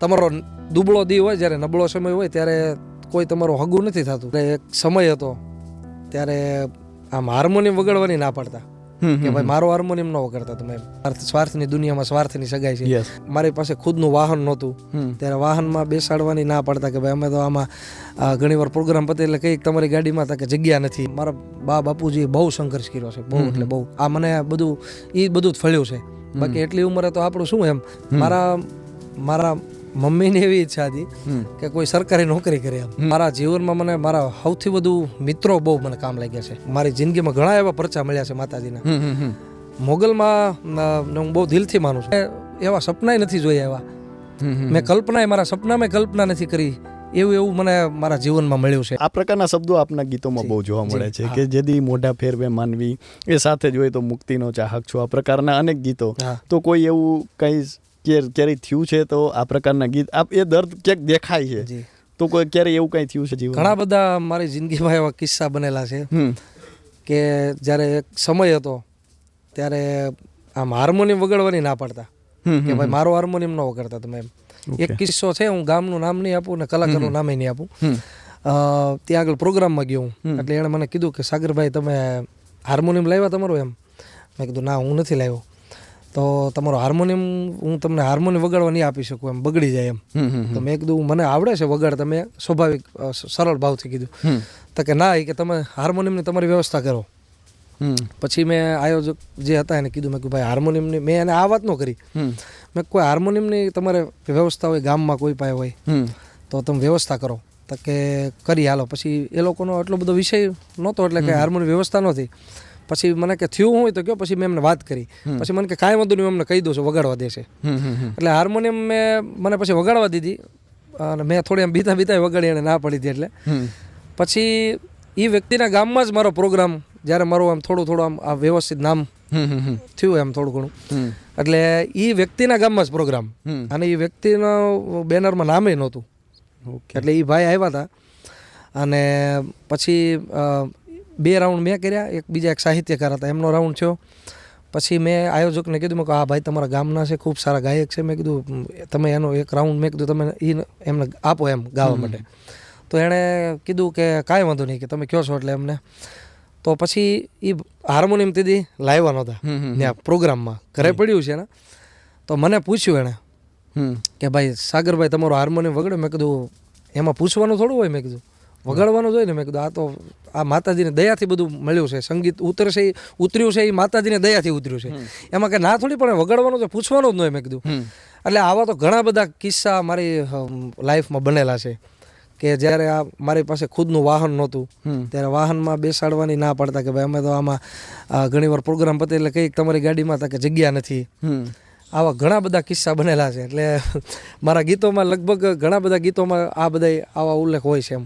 તમારો દુબળો દી હોય જ્યારે નબળો સમય હોય ત્યારે કોઈ તમારું હગું નથી થતું. એક સમય હતો ત્યારે આમ હાર્મોનિયમ વગાડવાની ના પાડતા. કે ભાઈ મારો હાર્મોનિયમ ન વગાડતા તમે. સ્વાર્થની દુનિયામાં સ્વાર્થની સગાઈ છે. મારી પાસે ખુદનું વાહન નહોતું. ત્યારે વાહનમાં બેસાડવાની ના પાડતા કે ભાઈ અમે તો આમાં ઘણીવાર પ્રોગ્રામ પતે એટલે કંઈક તમારી ગાડીમાં કે જગ્યા નથી. મારા બા બાપુજીએ બહુ સંઘર્ષ કર્યો છે. બહુ એટલે બહુ. આ મને બધું એ બધું જ ફળ્યું છે. બાકી એટલી ઉંમરે તો આપણું શું એમ? મારા મારા મમ્મીની એવી ઈચ્છા હતી કે કોઈ સરકારી નોકરી કરે એમ. મારા જીવનમાં મને મારા સૌથી વધુ મિત્રો બહુ મને કામ લાગ્યા છે. મારી જિંદગીમાં ઘણા એવા પરચા મળ્યા છે માતાજીના. મોગલમાં હું બહુ દિલથી માનું છું. એવા સપનાય નથી જોયા એવા. મેં કલ્પનાય મારા સપનામાં કલ્પના નથી કરી. એવું એવું મને મારા જીવનમાં મળ્યું છે. આ પ્રકારના શબ્દો આપના ગીતોમાં બહુ જોવા મળે છે કે જેદી મોઢા ફેરવે માનવી. એ સાથે જોઈએ તો મુક્તિનો ચાહક છો આ પ્રકારના અનેક ગીતો. તો કોઈ એવું કઈ ક્યારેય થયું છે તો આ પ્રકારના ગીત આપ એ દર્દ ક્યાંક દેખાય છે. જી. તો કોઈ ક્યારે એવું કંઈ થયું છે જીવન ઘણા બધા મારી જિંદગીમાં એવા કિસ્સા બનેલા છે કે જ્યારે એક સમય હતો ત્યારે આમ હાર્મોનિયમ વગાડવાની ના પાડતા. કે ભાઈ મારો હાર્મોનિયમ ન વગાડતા તમે એમ. એક કિસ્સો છે હું ગામનું નામ નહીં આપું ને કલાકારનું નામે નહીં આપું. ત્યાં આગળ પ્રોગ્રામમાં ગયો હું. એટલે એણે મને કીધું કે સાગરભાઈ તમે હાર્મોનિયમ લાવ્યા તમારું એમ? મેં કીધું ના હું નથી લાવ્યો. તો તમારો હાર્મોનિયમ હું તમને હાર્મોનિયમ વગાડવા નહીં આપી શકું એમ બગડી જાય એમ. તો મેં કીધું મને આવડે છે વગાડ. તમે સ્વાભાવિક સરળ ભાવથી કીધું. તો કે ના એ કે તમે હાર્મોનિયમની તમારી વ્યવસ્થા કરો. પછી મેં આયોજક જે હતા એને કીધું મેં કીધું ભાઈ હાર્મોનિયમની મેં એને આ વાત ન કરી મેં કોઈ હાર્મોનિયમની તમારે વ્યવસ્થા હોય ગામમાં કોઈ પાસે હોય તો તમે વ્યવસ્થા કરો. તો કે કરી હાલો. પછી એ લોકોનો એટલો બધો વિષય નહોતો એટલે કે હાર્મોનિયમ વ્યવસ્થા નહોતી. પછી મને કે થયું હોય તો કયો પછી મેં એમને વાત કરી. પછી મને કે કાંઈ વાંધો નહીં એમને કહી દઉં છું વગાડવા દેશે. એટલે હાર્મોનિયમ મેં મને પછી વગાડવા દીધી. અને મેં થોડી એમ બીતા બીતા વગાડી એને ના પડી હતી એટલે. પછી એ વ્યક્તિના ગામમાં જ મારો પ્રોગ્રામ જ્યારે મારું આમ થોડું થોડું આમ આ વ્યવસ્થિત નામ થયું એમ થોડું ઘણું. એટલે એ વ્યક્તિના ગામમાં જ પ્રોગ્રામ. અને એ વ્યક્તિનો બેનરમાં નામે નહોતું. ઓકે એટલે એ ભાઈ આવ્યા હતા. અને પછી બે રાઉન્ડ મેં કર્યા એક બીજા એક સાહિત્યકાર હતા એમનો રાઉન્ડ થયો. પછી મેં આયોજકને કીધું મેં કહ્યું આ ભાઈ તમારા ગામના છે ખૂબ સારા ગાયક છે. મેં કીધું તમે એનો એક રાઉન્ડ મેં કીધું તમે ઈ એમને આપો એમ ગાવા માટે. તો એણે કીધું કે કાંઈ વાંધો નહીં કે તમે કહો છો એટલે એમને. તો પછી એ હાર્મોનિયમ તીધી લાવ્યા નહોતા ત્યાં પ્રોગ્રામમાં ઘરે પડ્યું છે ને તો મને પૂછ્યું એણે કે ભાઈ સાગરભાઈ તમારો હાર્મોનિયમ વગડે મેં કીધું એમાં પૂછવાનું થોડું હોય મેં કીધું. વગાડવાનું જ હોય ને. મેં કીધું આ તો આ માતાજીને દયાથી બધું મળ્યું છે. સંગીત ઉતરશે ઉતર્યું છે એ માતાજીને દયાથી ઉતર્યું છે. એમાં કે ના થોડી પણ વગાડવાનું છે પૂછવાનું જ ન હોય મેં કીધું. એટલે આવા તો ઘણા બધા કિસ્સા મારી લાઈફમાં બનેલા છે. કે જ્યારે આ મારી પાસે ખુદનું વાહન નહોતું ત્યારે વાહનમાં બેસાડવાની ના પાડતા કે ભાઈ અમે તો આમાં ઘણીવાર પ્રોગ્રામ પતે એટલે કંઈક તમારી ગાડીમાં તા કે જગ્યા નથી. આવા ઘણા બધા કિસ્સા બનેલા છે. એટલે મારા ગીતોમાં લગભગ ઘણા બધા ગીતોમાં આ બધા આવા ઉલ્લેખ હોય છે એમ.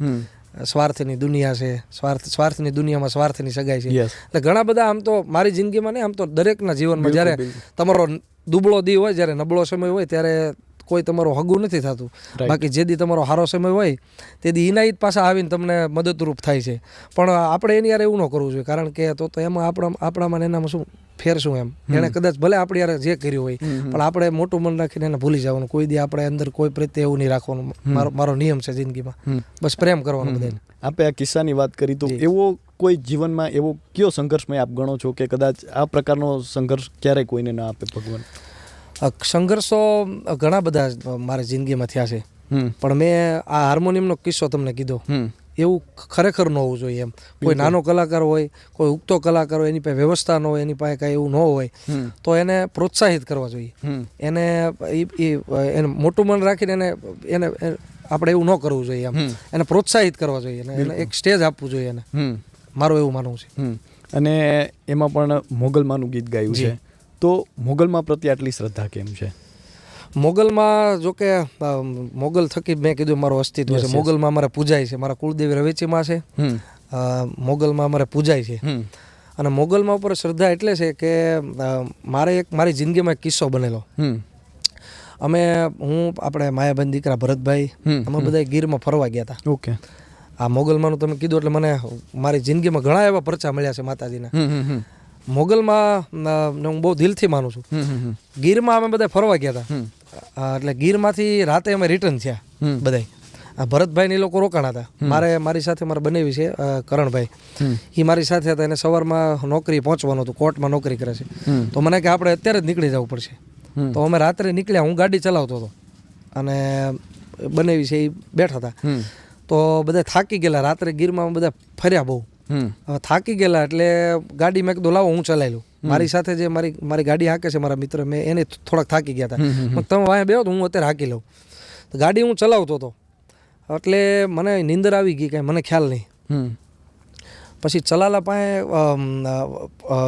સ્વાર્થની દુનિયા છે સ્વાર્થ સ્વાર્થની દુનિયામાં સ્વાર્થની સગાઈ છે. એટલે ઘણા બધા આમ તો મારી જિંદગીમાં નહીં આમ તો દરેકના જીવનમાં જ્યારે તમારો દુબળો દી હોય જ્યારે નબળો સમય હોય ત્યારે કોઈ તમારું હગું નથી થતું. બાકી જે દી તમારો હારો સમય હોય તે દી ઇનાયત પાસે આવીને તમને મદદરૂપ થાય છે. પણ આપણે એની યાર એવું ન કરવું જોઈએ કારણ કે તો તો એમાં આપણા આપણામાં એનામાં શું ફેર શું એમ એણે કદાચ ભલે આપણે યાર જે કર્યું હોય પણ આપણે મોટું મન રાખીને એને ભૂલી જવાનું. કોઈ દી આપણે અંદર કોઈ પ્રત્યે એવું નહીં રાખવાનું. મારો મારો નિયમ છે જિંદગીમાં. બસ પ્રેમ કરવાનો બધાને. આપે આ કિસ્સાની વાત કરી તો એવો કોઈ જીવનમાં એવો કયો સંઘર્ષમય આપ ગણો છો કે કદાચ આ પ્રકારનો સંઘર્ષ ક્યારેય કોઈને ના આપે ભગવાન? સંઘર્ષો ઘણા બધા મારા જિંદગીમાં થયા છે. પણ મેં આ હાર્મોનિયમનો કિસ્સો તમને કીધો. એવું ખરેખર ન હોવું જોઈએ એમ. કોઈ નાનો કલાકાર હોય કોઈ ઉગતો કલાકાર હોય એની પાસે વ્યવસ્થા ન હોય એની પાસે કાંઈ એવું ન હોય તો એને પ્રોત્સાહિત કરવા જોઈએ. એને એને મોટું મન રાખીને એને એને આપણે એવું ન કરવું જોઈએ એમ. એને પ્રોત્સાહિત કરવા જોઈએ એને એને એક સ્ટેજ આપવું જોઈએ એને. મારું એવું માનવું છે. અને એમાં પણ મોગલમાનું ગીત ગાયું છે. તો મોગલમાં પ્રત્યે આટલી શ્રદ્ધા કેમ છે? મોગલમાં જો કે મોગલ થકી મેં કીધું મારું અસ્તિત્વ છે. મોગલમાં અમારે પૂજાય છે. મારા કુળદેવી રવેચીમાં છે. મોગલમાં અમારે પૂજાય છે. અને મોગલમાં ઉપર શ્રદ્ધા એટલે છે કે મારે એક મારી જિંદગીમાં એક કિસ્સો બનેલો. અમે હું આપણે માયાબેન દીકરા ભરતભાઈ અમે બધા ગીરમાં ફરવા ગયા હતા ઓકે. આ મોગલમાંનું તમે કીધું એટલે મને મારી જિંદગીમાં ઘણા એવા પરચા મળ્યા છે માતાજીના. મોગલમાં હું બહુ દિલથી માનું છું. ગીરમાં અમે બધા ફરવા ગયા હતા એટલે ગીરમાંથી રાતે અમે રિટર્ન થયા બધા બધાય. આ ભરતભાઈ ને એ લોકો રોકાણા હતા મારે મારી સાથે મારે બનેવી છે કરણભાઈ. એ મારી સાથે હતા એને સવારમાં નોકરી પહોંચવાનું હતું કોર્ટમાં નોકરી કરે છે. તો મને કે આપણે અત્યારે જ નીકળી જવું પડશે. તો અમે રાત્રે નીકળ્યા હું ગાડી ચલાવતો હતો. અને બનેવી છે એ બેઠા હતા તો બધા થાકી ગયેલા રાત્રે ગીરમાં બધા ફર્યા બહુ. હવે થાકી ગયેલા એટલે ગાડી મેં કીધું લાવો હું ચલાવી લઉં. મારી સાથે જે મારી મારી ગાડી હાકે છે મારા મિત્ર મેં એને થોડાક થાકી ગયા હતા તમે વાંહે બેહો તો હું અત્યારે હાકી લઉં. તો ગાડી હું ચલાવતો હતો એટલે મને નીંદર આવી ગઈ કાંઈ મને ખ્યાલ નહીં. હમ. પછી ચલાલા પાસે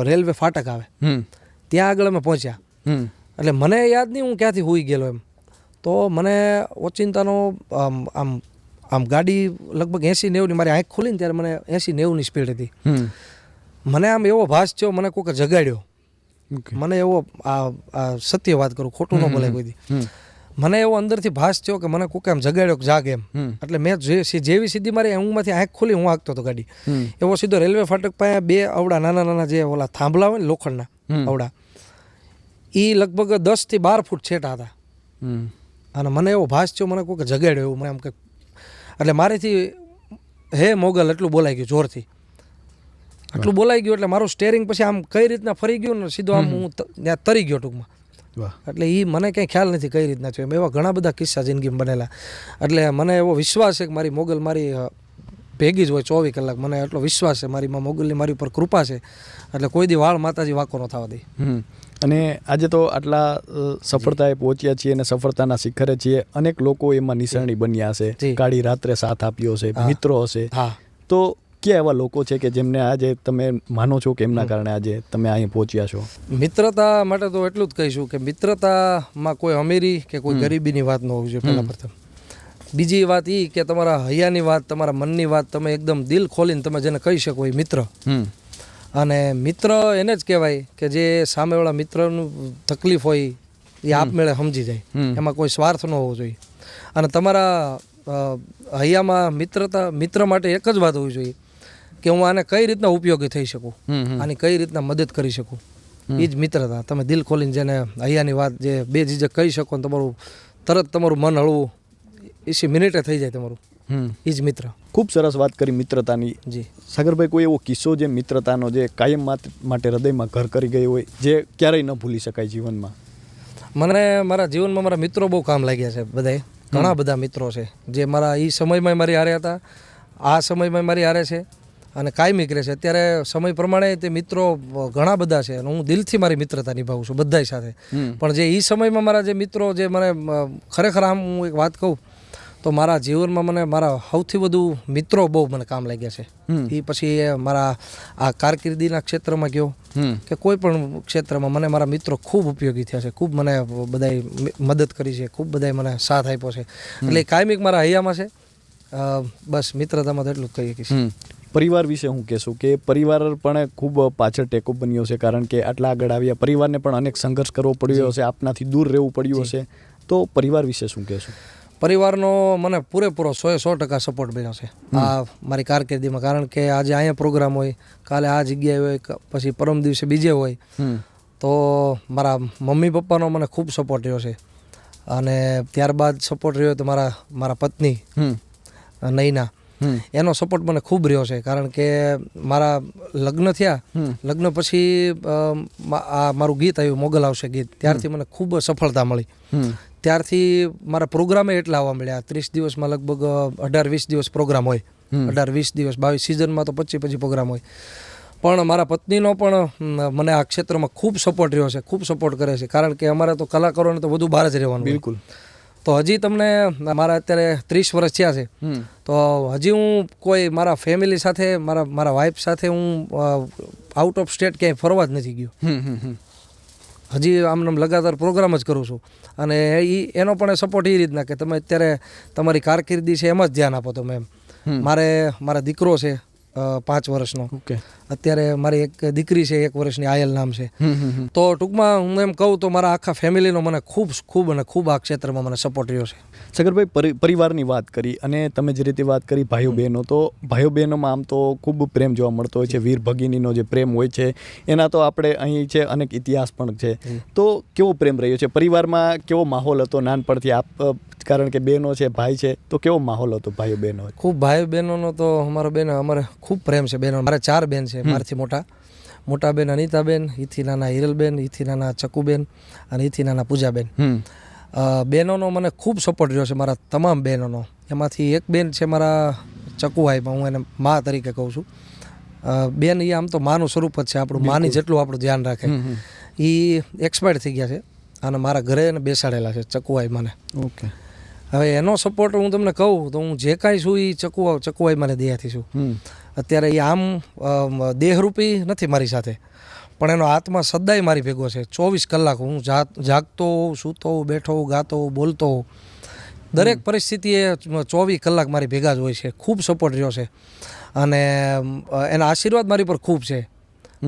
રેલવે ફાટક આવે. હમ. ત્યાં આગળ અમે પહોંચ્યા. એટલે મને યાદ નહીં હું ક્યાંથી હોઈ ગયેલો એમ. તો મને ઓચિંતાનો આમ આમ ગાડી લગભગ એંસી નેવુંની મારી આંખ ખુલી ને ત્યારે મને એસી નેવુંની સ્પીડ હતી. મને આમ એવો ભાસ થયો મને કોઈક જગાડ્યો. મને એવો આ સત્ય વાત કરું ખોટું ન બોલાય કોઈ. મને એવો અંદરથી ભાસ થયો કે મને કોઈક આમ જગાડ્યો કે જાગ એમ. એટલે મેં જે જેવી સીધી મારી ઊંઘમાંથી આંખ ખુલી હું આગતો હતો ગાડી. એવો સીધો રેલવે ફાટક પાસે બે અવડા નાના નાના જે ઓલા થાંભલા હોય ને લોખંડના. અવડા એ લગભગ દસથી બાર ફૂટ છેટા હતા. અને મને એવો ભાસ થયો મને કોઈક જગાડ્યો એવું મને આમ કંઈક એટલે મારેથી હે મોગલ એટલું બોલાઈ ગયું જોરથી. એટલું બોલાઈ ગયું એટલે મારું સ્ટેરિંગ પછી આમ કઈ રીતના ફરી ગયું ને સીધો આમ હું ત્યાં તરી ગયો ટૂંકમાં. એટલે એ મને કંઈ ખ્યાલ નથી કઈ રીતના થયું. એમ એવા ઘણા બધા કિસ્સા જિંદગીમાં બનેલા. એટલે મને એવો વિશ્વાસ છે કે મારી મોગલ મારી ભેગી જ હોય ચોવીસ કલાક. મને એટલો વિશ્વાસ છે મારી માં મોગલની મારી ઉપર કૃપા છે. એટલે કોઈ દી વાળ માતાજી વાંકો ન થવા દે. અને આજે તો આટલા સફળતાએ પહોંચ્યા છીએ અને સફળતાના શિખરે છીએ. અનેક લોકો એમાં નિશાની બન્યા હશે. કાળી રાત્રે સાથ આપ્યો હશે મિત્રો હશે. તો ક્યાં એવા લોકો છે કે જેમને આજે તમે માનો છો કે એમના કારણે આજે તમે અહીં પહોંચ્યા છો? મિત્રતા માટે તો એટલું જ કહીશું કે મિત્રતામાં કોઈ અમીરી કે કોઈ ગરીબીની વાત ન હોવી જોઈએ પહેલા પ્રથમ. બીજી વાત એ કે તમારા હૈયાની વાત તમારા મનની વાત તમે એકદમ દિલ ખોલીને તમે જેને કહી શકો એ મિત્ર. અને મિત્ર એને જ કહેવાય કે જે સામેવાળા મિત્રનું તકલીફ હોય એ આપમેળે સમજી જાય. એમાં કોઈ સ્વાર્થ ન હોવો જોઈએ. અને તમારા હૈયામાં મિત્રતા મિત્ર માટે એક જ વાત હોવી જોઈએ કે હું આને કઈ રીતના ઉપયોગી થઈ શકું. આની કઈ રીતના મદદ કરી શકું? એ જ મિત્રતા. તમે દિલ ખોલીને જેને હૈયાની વાત જે બે જીજક કહી શકો ને તમારું તરત તમારું મન હળવું એસી મિનિટે થઈ જાય તમારું. એ જ મિત્ર. ખૂબ સરસ વાત કરી મિત્રતાની. જી. સાગરભાઈ કોઈ એવો કિસ્સો જે મિત્રતાનો જે કાયમ માટે હૃદયમાં ઘર કરી ગયો હોય જે ક્યારેય ન ભૂલી શકાય જીવનમાં? મને મારા જીવનમાં મારા મિત્રો બહુ કામ લાગ્યા છે બધાએ. ઘણા બધા મિત્રો છે જે મારા એ સમયમાં મારી હારે હતા આ સમયમાં મારી હારે છે અને કાયમી કરે છે. અત્યારે સમય પ્રમાણે તે મિત્રો ઘણા બધા છે અને હું દિલથી મારી મિત્રતા નિભાવું છું બધાય સાથે. પણ જે એ સમયમાં મારા જે મિત્રો જે મને ખરેખર આમ હું એક વાત કહું તો મારા જીવનમાં મને મારા સૌથી વધુ મિત્રો બહુ મને કામ લાગ્યા છે. એ પછી મારા આ કારકિર્દીના ક્ષેત્રમાં ગયો કે કોઈ પણ ક્ષેત્રમાં મને મારા મિત્રો ખૂબ ઉપયોગી થયા છે ખૂબ મને બધાએ મદદ કરી છે ખૂબ બધાય મને સાથ આપ્યો છે. એટલે કાયમિક મારા હૈયામાં છે. બસ મિત્રતામાં તો એટલું જ કહીએ કે પરિવાર વિશે હું કહેશું કે પરિવાર પણ ખૂબ પાછળ ટેકો બન્યો છે કારણ કે આટલા આગળ આવ્યા પરિવારને પણ અનેક સંઘર્ષ કરવો પડ્યો હશે આપનાથી દૂર રહેવું પડ્યું હશે. તો પરિવાર વિશે શું કહેશું? પરિવારનો મને પૂરેપૂરો સો સો ટકા સપોર્ટ મળ્યો છે. આ મારી કારકિર્દીમાં કારણ કે આજે અહીંયા પ્રોગ્રામ હોય કાલે આ જગ્યાએ હોય પછી પરમ દિવસે બીજે હોય તો મારા મમ્મી પપ્પાનો મને ખૂબ સપોર્ટ રહ્યો છે. અને ત્યારબાદ સપોર્ટ રહ્યો તો મારા મારા પત્ની નૈના. એનો સપોર્ટ મને ખૂબ રહ્યો છે કારણ કે મારા લગ્ન થયા લગ્ન પછી આ મારું ગીત આવ્યું મોગલ આવશે ગીત. ત્યારથી મને ખૂબ સફળતા મળી. ત્યારથી મારા પ્રોગ્રામે એટલા આવવા મળ્યા. ત્રીસ દિવસમાં લગભગ અઢાર વીસ દિવસ પ્રોગ્રામ હોય. અઢાર વીસ દિવસ બાવીસ સિઝનમાં તો પચીસ પછી પ્રોગ્રામ હોય. પણ મારા પત્નીનો પણ મને આ ક્ષેત્રમાં ખૂબ સપોર્ટ રહ્યો છે ખૂબ સપોર્ટ કરે છે. કારણ કે અમારે તો કલાકારોને તો બધું બહાર જ રહેવાનું બિલકુલ. તો હજી તમને મારા અત્યારે ત્રીસ વર્ષ થયા છે. તો હજી હું કોઈ મારા ફેમિલી સાથે મારા મારા વાઈફ સાથે હું આઉટ ઓફ સ્ટેટ ક્યાંય ફરવા જ નથી ગયો. હજી આમને આમ લગાતાર પ્રોગ્રામ જ કરું છું. અને એ એનો પણ સપોર્ટ એ રીતના કે તમે અત્યારે તમારી કારકિર્દી છે એમાં જ ધ્યાન આપો તમે એમ. મારે મારા દીકરો છે પાંચ વર્ષનો. ઓકે. અત્યારે મારી એક દીકરી છે એક વર્ષની આયલ નામ છે. તો ટૂંકમાં હું એમ કહું તો મારા આખા ફેમિલીનો મને ખૂબ ખૂબ અને ખૂબ આ ક્ષેત્રમાં મને સપોર્ટ રહ્યો છે. સગરભાઈ પરી- પરિવારની વાત કરી અને તમે જે રીતે વાત કરી ભાઈઓ બહેનો તો ભાઈઓ બહેનોમાં આમ તો ખૂબ પ્રેમ જોવા મળતો હોય છે વીર ભગિનીનો જે પ્રેમ હોય છે એના તો આપણે અહીં છે અનેક ઇતિહાસ પણ છે. તો કેવો પ્રેમ રહ્યો છે? પરિવારમાં કેવો માહોલ હતો નાનપણથી? આપ કારણ કે બહેનો છે ભાઈ છે તો કેવો માહોલ હતો ભાઈઓ બહેનો ખૂબ ભાઈ બહેનોનો તો અમારો બેન અમારે ખૂબ પ્રેમ છે બહેનો મારે ચાર બેન છે. મારાથી મોટા. મોટા બેન અનિતાબેન ઈથી નાના હિરલબેન ઈથી નાના ચકુબેન અને ઈથી નાના પૂજાબેન બહેનોનો મને ખૂબ સપોર્ટ રહ્યો છે મારા તમામ બહેનોનો. એમાંથી એક બેન છે મારા ચકુભાઈમાં હું એને મા તરીકે કહું છું. બેન એ આમ તો માનું સ્વરૂપ જ છે આપણું માની જેટલું આપણું ધ્યાન રાખે. એ એક્સપાયર થઈ ગયા છે અને મારા ઘરે એને બેસાડેલા છે ચકુભાઈ મને. ઓકે. હવે એનો સપોર્ટ હું તમને કહું તો હું જે કાંઈ છું એ ચકુવા ચકુવાઈ મને દયાથી છું. અત્યારે એ આમ દેહરૂપી નથી મારી સાથે. પણ એનો આત્મા સદાય મારી ભેગો છે. ચોવીસ કલાક હું જાત જાગતો હોઉં સૂતો હોઉં બેઠો હોઉં ગાતો હોઉં બોલતો હોઉં. દરેક પરિસ્થિતિએ ચોવીસ કલાક મારી ભેગા જ હોય છે. ખૂબ સપોર્ટ રહ્યો છે. અને એના આશીર્વાદ મારી પર ખૂબ છે.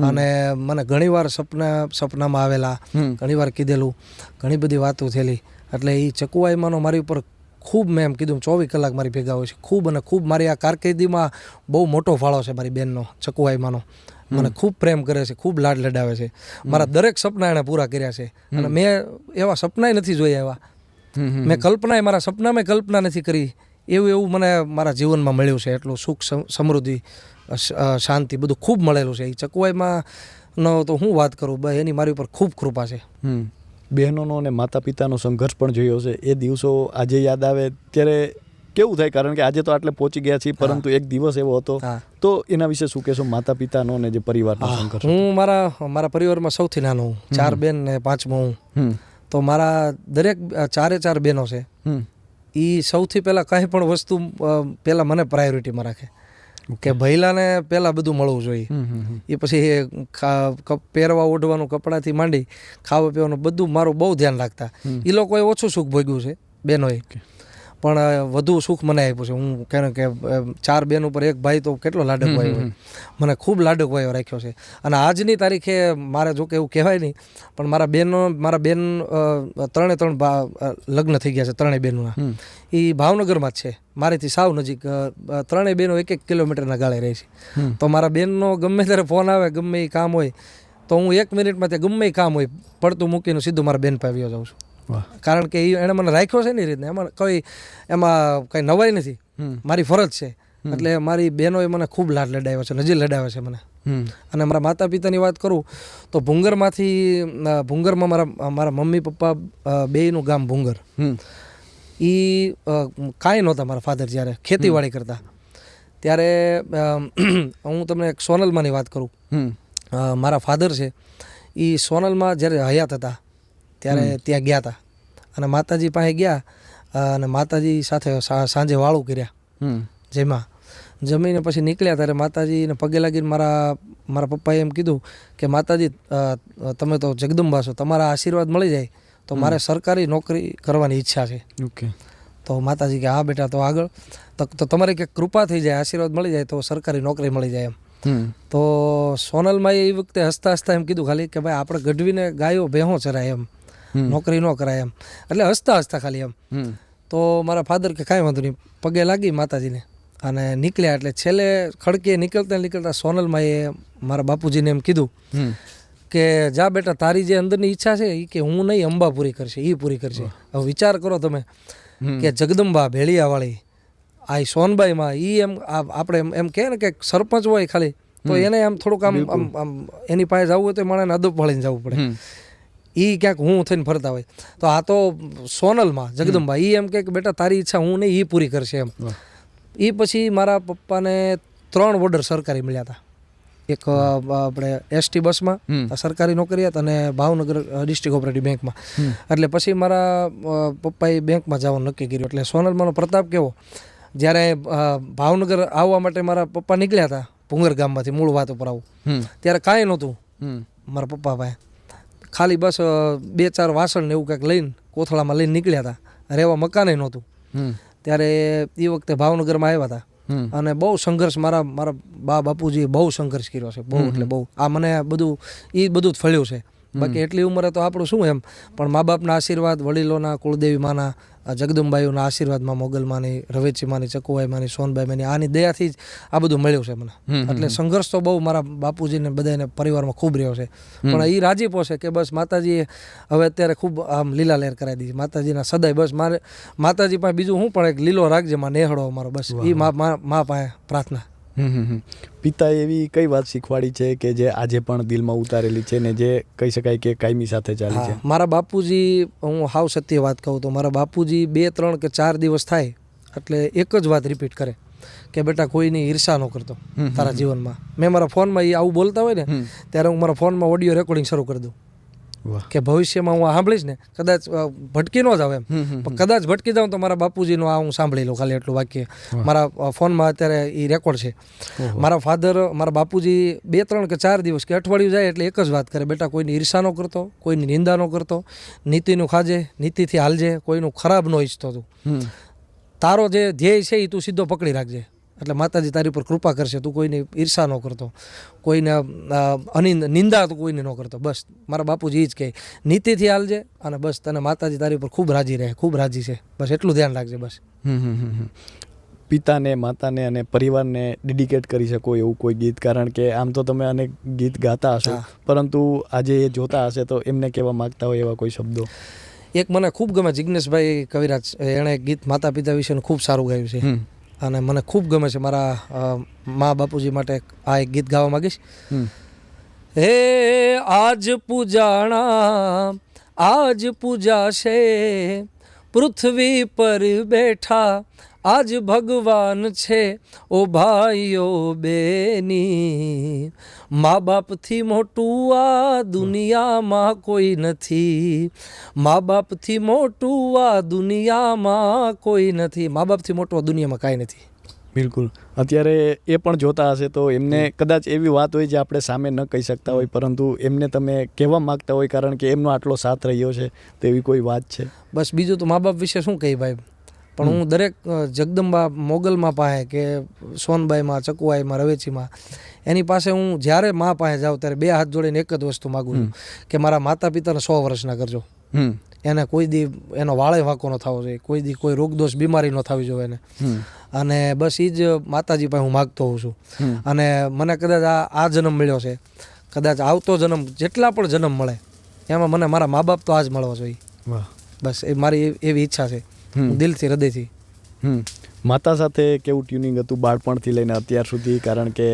અને મને ઘણીવાર સપના સપનામાં આવેલા ઘણીવાર કીધેલું ઘણી બધી વાતો થયેલી. એટલે એ ચકુવાઈમાંનો મારી ઉપર ખૂબ મેં એમ કીધું ચોવીસ કલાક મારી ભેગા હોય છે. ખૂબ અને ખૂબ મારી આ કારકિર્દીમાં બહુ મોટો ફાળો છે મારી બેનનો ચકુવાઈમાંનો મને ખૂબ પ્રેમ કરે છે ખૂબ લાડ લડાવે છે. મારા દરેક સપના એણે પૂરા કર્યા છે. અને મેં એવા સપનાય નથી જોયા એવા. મેં કલ્પનાય મારા સપનામાં કલ્પના નથી કરી. એવું એવું મને મારા જીવનમાં મળ્યું છે. એટલું સુખ સમ- સમૃદ્ધિ શાંતિ બધું ખૂબ મળેલું છે. એ ચકુવાઈમાં નો તો હું વાત કરું બ એની મારી ઉપર ખૂબ કૃપા છે. હમ. બહેનોનો અને માતા પિતાનો સંઘર્ષ પણ જોયો છે. એ દિવસો આજે યાદ આવે ત્યારે કેવું થાય? કારણ કે આજે તો આટલે પહોંચી ગયા છીએ પરંતુ એક દિવસ એવો હતો. તો એના વિશે શું કહેશો? માતા પિતાનો અને જે પરિવારનો સંઘર્ષ હું મારા મારા પરિવારમાં સૌથી નાનો હું. ચાર બેન ને પાંચમો હું. તો મારા દરેક ચારે ચાર બહેનો છે. એ સૌથી પહેલાં કાંઈ પણ વસ્તુ પહેલાં મને પ્રાયોરિટીમાં રાખે. કે ભૈલાને પહેલાં બધું મળવું જોઈએ. એ પછી પહેરવા ઓઢવાનું કપડાથી માંડી ખાવા પીવાનું બધું મારું બહુ ધ્યાન રાખતા. એ લોકોએ ઓછું સુખ ભોગ્યું છે બહેનોએ પણ વધુ સુખ મને આપ્યું છે. હું કહેને કે ચાર બેન ઉપર એક ભાઈ તો કેટલો લાડક ભાઈ હોય. મને ખૂબ લાડક ભાઈઓ રાખ્યો છે. અને આજની તારીખે મારે જો કે એવું કહેવાય નહીં પણ મારા બેનો મારા બેન ત્રણે ત્રણ લગ્ન થઈ ગયા છે ત્રણેય બહેનોના એ ભાવનગરમાં જ છે. મારીથી સાવ નજીક ત્રણેય બહેનો એક એક કિલોમીટરના ગાળે રહે છે. તો મારા બેનનો ગમે ત્યારે ફોન આવે ગમે એ કામ હોય તો હું એક મિનિટમાં ત્યાં ગમે કામ હોય પડતું મૂકીને સીધું મારા બેન પાસે જાઉં છું. કારણ કે એ એણે મને રાખ્યો છે ને એ રીતને. એમાં કોઈ એમાં કંઈ નવાઈ નથી. મારી ફરજ છે. એટલે મારી બહેનોએ મને ખૂબ લાડ લડાવ્યો છે નજીક લડાવે છે મને. અને મારા માતા પિતાની વાત કરું તો ભૂંગરમાંથી ભૂંગરમાં મારા મારા મમ્મી પપ્પા બેયનું ગામ ભૂંગર. એ કાંઈ નહોતા મારા ફાધર જ્યારે ખેતીવાડી કરતા. ત્યારે હું તમને સોનલમાંની વાત કરું. મારા ફાધર છે. એ સોનલમાં જ્યારે હયાત હતા ત્યારે ત્યાં ગયા હતા અને માતાજી પાસે ગયા અને માતાજી સાથે સાંજે વાળું કર્યા હમ. જેમાં. જમીને પછી નીકળ્યા ત્યારે માતાજીને પગે લાગીને મારા મારા પપ્પાએ એમ કીધું કે માતાજી તમે તો જગદંબા છો તમારા આશીર્વાદ મળી જાય તો મારે સરકારી નોકરી કરવાની ઈચ્છા છે. ઓકે. તો માતાજી કે હા બેટા તો આગળ તો તમારી કે કૃપા થઈ જાય આશીર્વાદ મળી જાય તો સરકારી નોકરી મળી જાય એમ. તો સોનલમાં એ વખતે હસતા હસતા એમ કીધું ખાલી કે ભાઈ આપણે ગઢવીને ગાયો ભેહો ચરાય એમ. નોકરી ન કરાય એમ. એટલે હસતા હસતા ખાલી એમ. તો મારા ફાધર કે કાંઈ વાંધો નહીં. પગે લાગી માતાજીને. અને નીકળ્યા એટલે છેલ્લે ખડકીએ નીકળતા નીકળતા સોનલમાં એ મારા બાપુજીને એમ કીધું કે જા બેટા તારી જે અંદરની ઈચ્છા છે એ કે હું નહીં અંબા પૂરી કરશે એ પૂરી કરશે. હવે વિચાર કરો તમે કે જગદંબા ભેળિયાવાળી આ સોનબાઈમાં એ એમ આપણે એમ કહે ને કે સરપંચ હોય ખાલી તો એને આમ થોડુંક આમ આમ એની પાસે જવું હોય તો માણસને અદબ વાળીને જવું પડે. એ ક્યાંક હું થઈને ફરતા હોય. તો આ તો સોનલમાં જગદંબા એ એમ કે બેટા તારી ઈચ્છા હું નહીં એ પૂરી કરશે એમ. એ પછી મારા પપ્પાને ત્રણ ઓર્ડર સરકારી મળ્યા હતા એક આપણે એસટી બસમાં. સરકારી નોકરિયાત અને ભાવનગર ડિસ્ટ્રિક્ટ ઓપરેટિવ બેંકમાં. એટલે પછી મારા પપ્પાએ બેંકમાં જવાનું નક્કી કર્યું. એટલે સોનલમાંનો પ્રતાપ કેવો? જ્યારે ભાવનગર આવવા માટે મારા પપ્પા નીકળ્યા હતા ભુંગર ગામમાંથી મૂળ વાત ઉપર આવું. ત્યારે કાંઈ નહોતું. મારા પપ્પા પાસે. ખાલી બસ બે ચાર વાસણ ને એવું કંઈક લઈને કોથળામાં લઈને નીકળ્યા હતા. રહેવા મકાને નહોતું. ત્યારે એ વખતે ભાવનગરમાં આવ્યા હતા. અને બહુ સંઘર્ષ મારા મારા બા બાપુજીએ બહુ સંઘર્ષ કર્યો છે. બહુ એટલે બહુ. આ મને બધું એ બધું જ ફળ્યું છે. બાકી એટલી ઉંમરે તો આપણું શું એમ? પણ મા બાપના આશીર્વાદ વડીલોના કુળદેવી માના જગદંબાઈઓના આશીર્વાદમાં મોગલમાની રવેચીમાની ચકુવાઈમાની સોનબાઈમાની આની દયાથી જ આ બધું મળ્યું છે મને. એટલે સંઘર્ષ તો બહુ મારા બાપુજીને બધાને પરિવારમાં ખૂબ રહ્યો છે. પણ એ રાજીપો છે કે બસ માતાજીએ હવે અત્યારે ખૂબ આમ લીલા લહેર કરાવી દીધી. માતાજીના સદાય બસ મારે માતાજી પાસે બીજું હું પણ એક લીલો રાખજે માં નેહડો અમારો બસ. એ મા પાસે પ્રાર્થના. પિતાએ એવી કઈ વાત શીખવાડી છે કે જે આજે પણ દિલમાં ઉતારેલી છે ને જે કહી શકાય કે કાયમી સાથે ચાલે છે? મારા બાપુજી હું હાવ સત્ય વાત કહું તો મારા બાપુજી બે ત્રણ કે ચાર દિવસ થાય એટલે એક જ વાત રિપીટ કરે કે બેટા કોઈની ઈર્ષા ન કરતો તારા જીવનમાં. મેં મારા ફોનમાં એ આવું બોલતા હોય ને ત્યારે હું મારા ફોનમાં ઓડિયો રેકોર્ડિંગ શરૂ કરી દઉં. કે ભવિષ્યમાં હું આ સાંભળીશ ને કદાચ ભટકી ન જાવ એમ. પણ કદાચ ભટકી જાઉં તો મારા બાપુજીનું આ હું સાંભળી લઉં ખાલી એટલું વાક્ય. મારા ફોનમાં અત્યારે એ રેકોર્ડ છે. મારા ફાધર મારા બાપુજી બે ત્રણ કે ચાર દિવસ કે અઠવાડિયું જાય એટલે એક જ વાત કરે બેટા કોઈની ઈર્ષા ન કરતો કોઈની નિંદા ન કરતો નીતિનું ખાજે નીતિથી હાલજે કોઈનું ખરાબ ન ઈચ્છતો તું. તારો જે ધ્યેય છે એ તું સીધો પકડી રાખજે. એટલે માતાજી તારી પર કૃપા કરશે તું કોઈની ઈર્ષા ન કરતો કોઈને નિંદા તું કોઈને ન કરતો. બસ મારા બાપુજી એ જ કહે નીતિથી હાલજે અને બસ તને માતાજી તારી પર ખૂબ રાજી રહે ખૂબ રાજી છે. બસ એટલું ધ્યાન રાખજે બસ. હમ, હમ, હમ, હમ. પિતાને માતાને અને પરિવારને ડેડિકેટ કરી શકો એવું કોઈ ગીત કારણ કે આમ તો તમે અનેક ગીત ગાતા હશો પરંતુ આજે એ જોતા હશે તો એમને કહેવા માગતા હોય એવા કોઈ શબ્દો? એક મને ખૂબ ગમે જિજ્ઞેશભાઈ કવિરાજ એણે ગીત માતા પિતા વિશેનું ખૂબ સારું ગાયું છે. અને મને ખૂબ ગમે છે મારા મા બાપુજી માટે આ એક ગીત ગાવા માંગીશ. હે આજ પૂજાણા આજ પૂજાશે પૃથ્વી પર બેઠા આજ ભગવાન છે ઓ ભાઈઓ બેની. મા બાપથી મોટું આ દુનિયામાં કોઈ નથી. મા બાપથી મોટું આ દુનિયામાં કોઈ નથી. મા બાપથી મોટું આ દુનિયામાં કાંઈ નથી. બિલકુલ. અત્યારે એ પણ જોતા હશે તો એમને કદાચ એવી વાત હોય જે આપણે સામે ન કહી શકતા હોય પરંતુ એમને તમે કહેવા માગતા હોય કારણ કે એમનો આટલો સાથ રહ્યો છે તેવી કોઈ વાત છે? બસ બીજું તો મા બાપ વિશે શું કહી ભાઈ પણ હું દરેક જગદંબા મોગલમાં પાસે કે સોનબાઈમાં ચકુઆઈમાં રવેચીમાં એની પાસે હું જ્યારે મા પાસે જાઉં ત્યારે બે હાથ જોડીને એક જ વસ્તુ માગું છું કે મારા માતા પિતાને સો વર્ષના કરજો. એને કોઈ દી એનો વાળે વાંકો ન થવો જોઈએ કોઈ દી કોઈ રોગદોષ બીમારી ન થવી જોઈએ એને. અને બસ એ જ માતાજી પાસે હું માગતો હોઉં છું. અને મને કદાચ આ આ જન્મ મળ્યો છે. કદાચ આવતો જન્મ જેટલા પણ જન્મ મળે એમાં મને મારા મા બાપ તો આ જ મળવા જોઈએ. બસ એ મારી એવી ઈચ્છા છે. દિલથી હૃદયથી. માતા સાથે કેવું ટ્યુનિંગ હતું બાળપણથી લઈને અત્યાર સુધી? કારણ કે.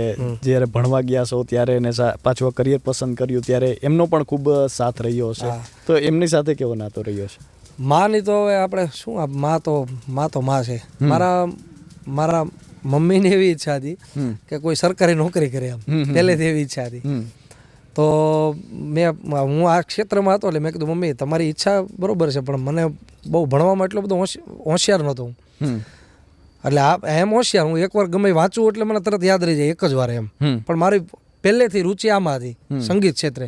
જ્યારે ભણવા ગયા છો ત્યારે એને પાછો કરિયર પસંદ કર્યું ત્યારે એમનો પણ ખૂબ સાથ રહ્યો હશે. તો એમની સાથે કેવો નાતો રહ્યો છે? માની તો હવે આપણે શું આ મા તો મા તો મા છે. મારા મારા મમ્મીની એવી ઈચ્છા હતી કે કોઈ સરકારી નોકરી કરે એમ. પહેલેથી એવી ઈચ્છા હતી. તો મેં હું આ ક્ષેત્રમાં હતો એટલે મેં કીધું મમ્મી તમારી ઈચ્છા બરોબર છે પણ મને બહુ ભણવામાં એટલો બધો હોશિયાર નહોતો હું. એટલે આ એમ હોશિયાર હું એકવાર ગમે વાંચું એટલે મને તરત યાદ રહી જાય એક જ વાર એમ. પણ મારી પહેલેથી રુચિ આમાં હતી સંગીત ક્ષેત્રે.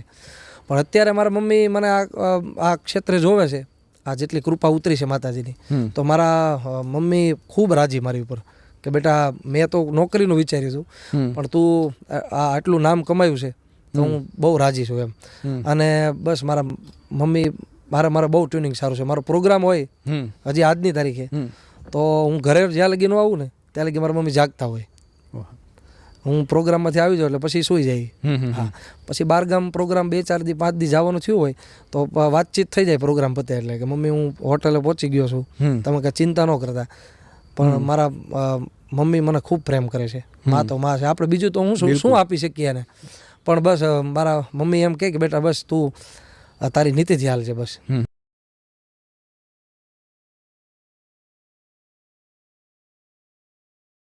પણ અત્યારે મારા મમ્મી મને આ આ ક્ષેત્રે જોવે છે આ જેટલી કૃપા ઉતરી છે માતાજીની તો મારા મમ્મી ખૂબ રાજી મારી ઉપર કે બેટા મેં તો નોકરીનું વિચાર્યું હતું પણ તું આ આ આટલું નામ કમાયું છે તો હું બહુ રાજી છું એમ. અને બસ મારા મમ્મી મારે મારે બહુ ટ્યુનિંગ સારું છે. મારો પ્રોગ્રામ હોય હજી આજની તારીખે. તો હું ઘરે જ્યાં લગી ન આવું ને ત્યાં લગી મારા મમ્મી જાગતા હોય. હું પ્રોગ્રામમાંથી આવી જાઉં એટલે પછી સૂઈ જાય. હા. પછી બારગામ પ્રોગ્રામ બે ચાર દી પાંચ દી જવાનું થયું હોય તો વાતચીત થઈ જાય પ્રોગ્રામ પતે એટલે કે મમ્મી હું હોટલે પહોંચી ગયો છું. તમે કાંઈ ચિંતા ન કરતા. પણ મારા મમ્મી મને ખૂબ પ્રેમ કરે છે. મા તો મા છે. આપણે બીજું તો હું શું શું આપી શકીએ એને? પણ બસ મારા મમ્મી એમ કહે કે, બેટા, બસ તું તારી નીતિથી હાલ છે, બસ.